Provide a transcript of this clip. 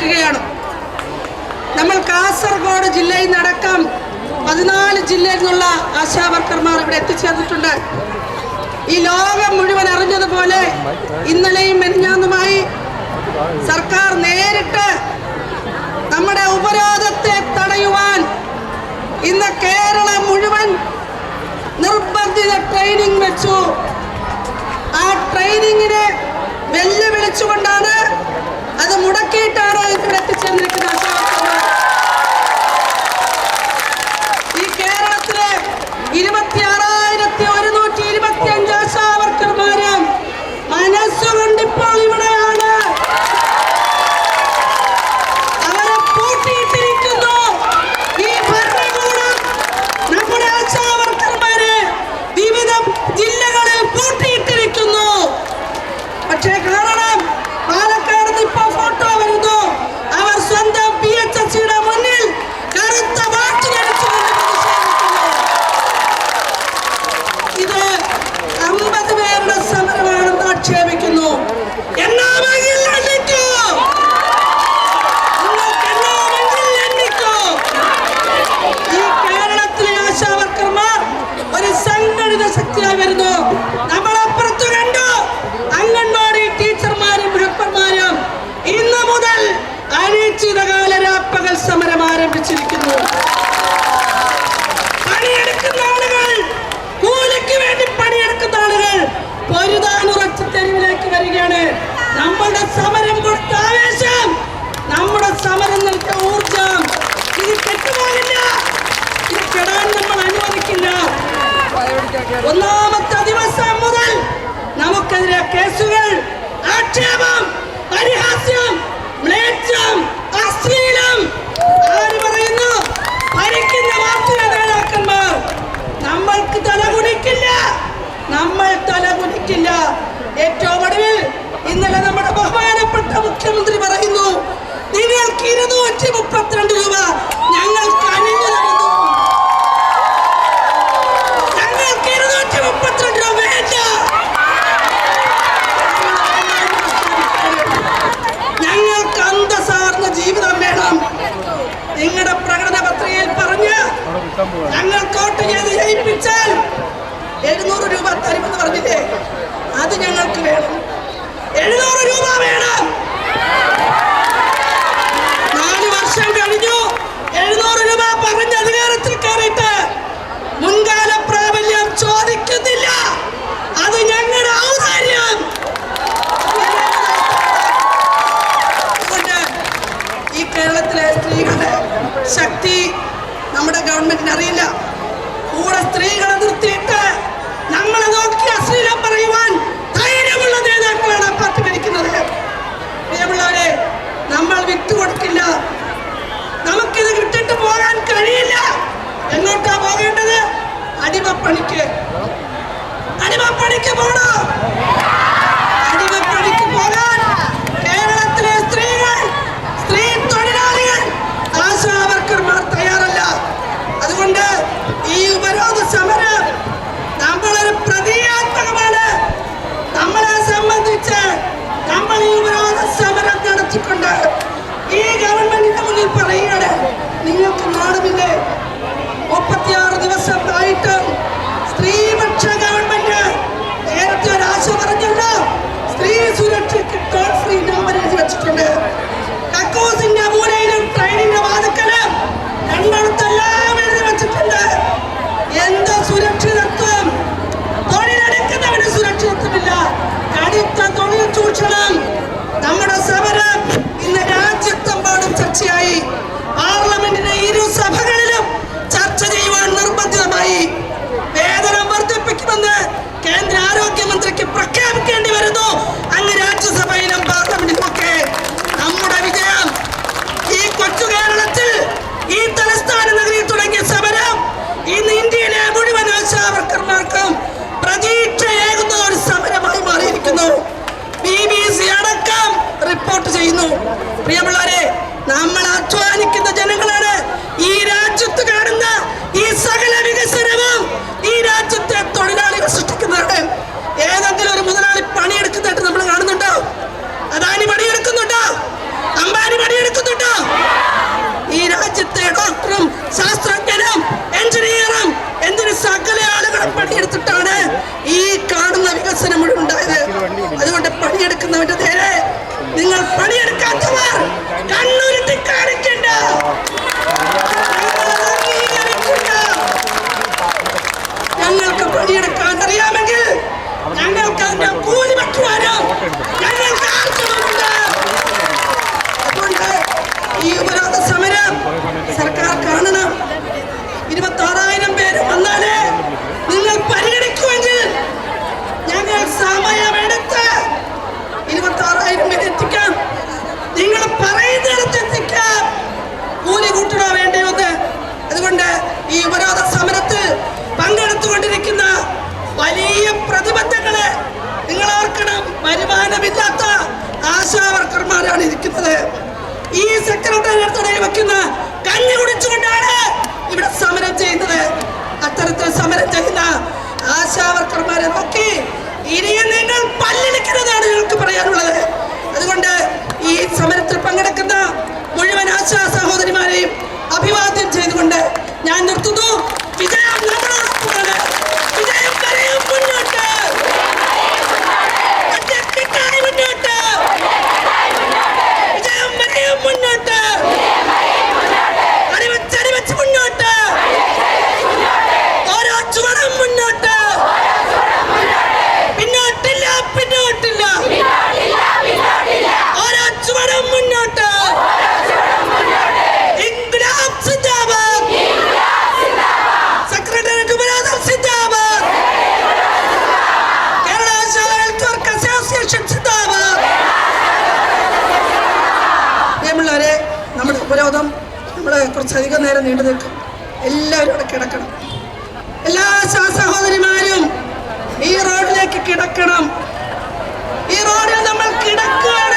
നിൽക്കുകയാണ് നമ്മൾ കാസർഗോഡ് ജില്ലയിൽ നടക്കാം. പതിനാല് ജില്ലയിൽ നിന്നുള്ള ആശാവർക്കർമാർ ഇവിടെ എത്തിച്ചേർന്നിട്ടുണ്ട്. ഈ ലോകം മുഴുവൻ അറിഞ്ഞതുപോലെ ഇന്നലെയും മെനിഞ്ഞാന്നുമായി സർക്കാർ നേരിട്ട് നമ്മുടെ ഉപരോധത്തെ തടയുവാൻ ഇന്ന് കേരളം മുഴുവൻ നിർബന്ധിത ട്രെയിനിങ് വെച്ചു. ആ ട്രെയിനിങ്ങിനെ കേസുകൾ ആക്ഷേപം പരിഹാസ്യം മ്ലേച്ഛം അശ്ലീലം. ആര് പറയുന്നു? ഭരിക്കുന്ന മാഫിയ നേതാക്കന്മാർ നമ്മൾക്ക് തലകുനിക്കില്ല നമ്മൾ തലകുനിക്കില്ല ഏറ്റവും ഒടുവിൽ ഇന്നലെ നമ്മുടെ ബഹുമാനപ്പെട്ട മുഖ്യമന്ത്രി പറയുന്നു നിങ്ങൾക്ക് ഇരുന്നൂറ്റി മുപ്പത്തി കേരളത്തിലെ സ്ത്രീകളുടെ ശക്തി നമ്മുടെ ഗവൺമെന്റിന് അറിയില്ല. കൂടെ സ്ത്രീകളെ നിർത്തിയിട്ട് നമ്മളെ നോക്കി അശ്ലീലം പറയുവാൻ ധൈര്യമുള്ള നേതാക്കളാണ് ആ പാർട്ടി ഭരിക്കുന്നത്. പ്രിയമുള്ളവരെ നമ്മൾ വിട്ടുകൊടുക്കില്ല. നമുക്കിത് വിട്ടിട്ട് പോകാൻ കഴിയില്ല. എങ്ങോട്ടാ പോകേണ്ടത്? അടിമപ്പണിക്ക്. അടിമപ്പണിക്ക് പോണോ. പണിയെടുക്കാത്തവർ കണ്ണുരുട്ടി കാണിക്കണ്ട. ഞങ്ങൾക്ക് പണിയെടുക്കാൻ അറിയാമെങ്കിൽ ഞങ്ങൾക്ക് അതിന്റെ കൂലി വെക്കുവാനും ഞങ്ങൾക്ക് ആവശ്യമുണ്ട് അതുകൊണ്ട് ഈ ഉപരോധ സമരം സർക്കാർ ഇനിയും നിങ്ങൾ പല്ലിളിക്കുന്നതാണ് ഞങ്ങൾക്ക് പറയാനുള്ളത്. അതുകൊണ്ട് ഈ സമരത്തിൽ പങ്കെടുക്കുന്ന മുഴുവൻ ആശാ സഹോദരിമാരെയും അഭിവാദ്യം ചെയ്തുകൊണ്ട് ഞാൻ നിർത്തുന്നു. കുറച്ചധികം നേരം നീണ്ടു നിൽക്കും. എല്ലാവരും അവിടെ കിടക്കണം. എല്ലാ സഹോദരിമാരും ഈ റോഡിലേക്ക് കിടക്കണം. ഈ റോഡിൽ നമ്മൾ കിടക്കുക